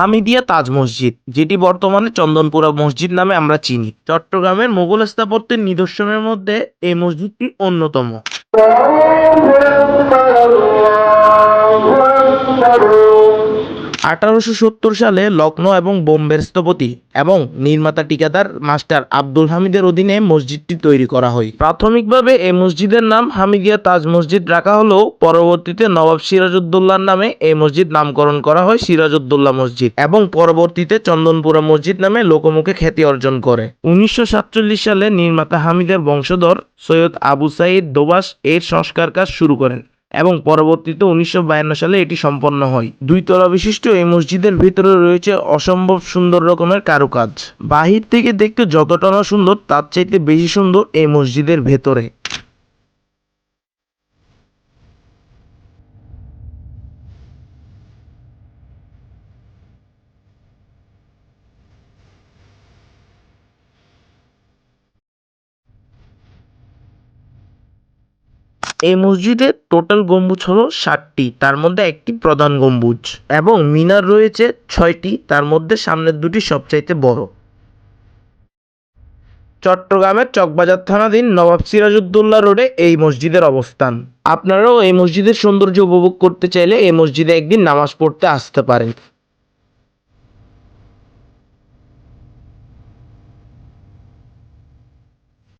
হামিদিয়া তাজ মসজিদ, যেটি বর্তমানে চন্দনপুরা মসজিদ নামে আমরা চিনি। চট্টগ্রামের মোগল স্থাপত্যের নিদর্শনের মধ্যে এই মসজিদটি অন্যতম। আঠারোশো সত্তর সালে লখনৌ এবং বোম্বের স্থপতি এবং নির্মাতা ঠিকাদার মাস্টার আব্দুল হামিদের অধীনে মসজিদটি তৈরি করা হয়। প্রাথমিকভাবে এই মসজিদের নাম হামিদিয়া তাজ মসজিদ রাখা হলেও পরবর্তীতে নবাব সিরাজউদ্দৌলার নামে এই মসজিদ নামকরণ করা হয় সিরাজউদ্দৌলা মসজিদ এবং পরবর্তীতে চন্দনপুরা মসজিদ নামে লোকমুখে খ্যাতি অর্জন করে। উনিশশো সাতচল্লিশ সালে নির্মাতা হামিদের বংশধর সৈয়দ আবু সাইদ দোবাস এর সংস্কার কাজ শুরু করেন। এবং পরবর্তীতে উনিশশো বায়ান্ন সালে এটি সম্পন্ন হয়। দুই তলা বিশিষ্ট এই মসজিদের ভিতরে রয়েছে অসম্ভব সুন্দর রকমের কারুকাজ। বাহির থেকে দেখতে যতটা না সুন্দর, তার চাইতে বেশি সুন্দর এই মসজিদের ভেতরে। এই মসজিদের টোটাল গম্বুজ হলো ষাটটি, তার মধ্যে একটি প্রধান গম্বুজ এবং মিনার রয়েছে ছয়টি, তার মধ্যে সামনের দুটি সবচাইতে বড়। চট্টগ্রামের চকবাজার থানাধীন নবাব সিরাজউদ্দৌলা রোডে এই মসজিদের অবস্থান। আপনারাও এই মসজিদের সৌন্দর্য উপভোগ করতে চাইলে এই মসজিদে একদিন নামাজ পড়তে আসতে পারেন।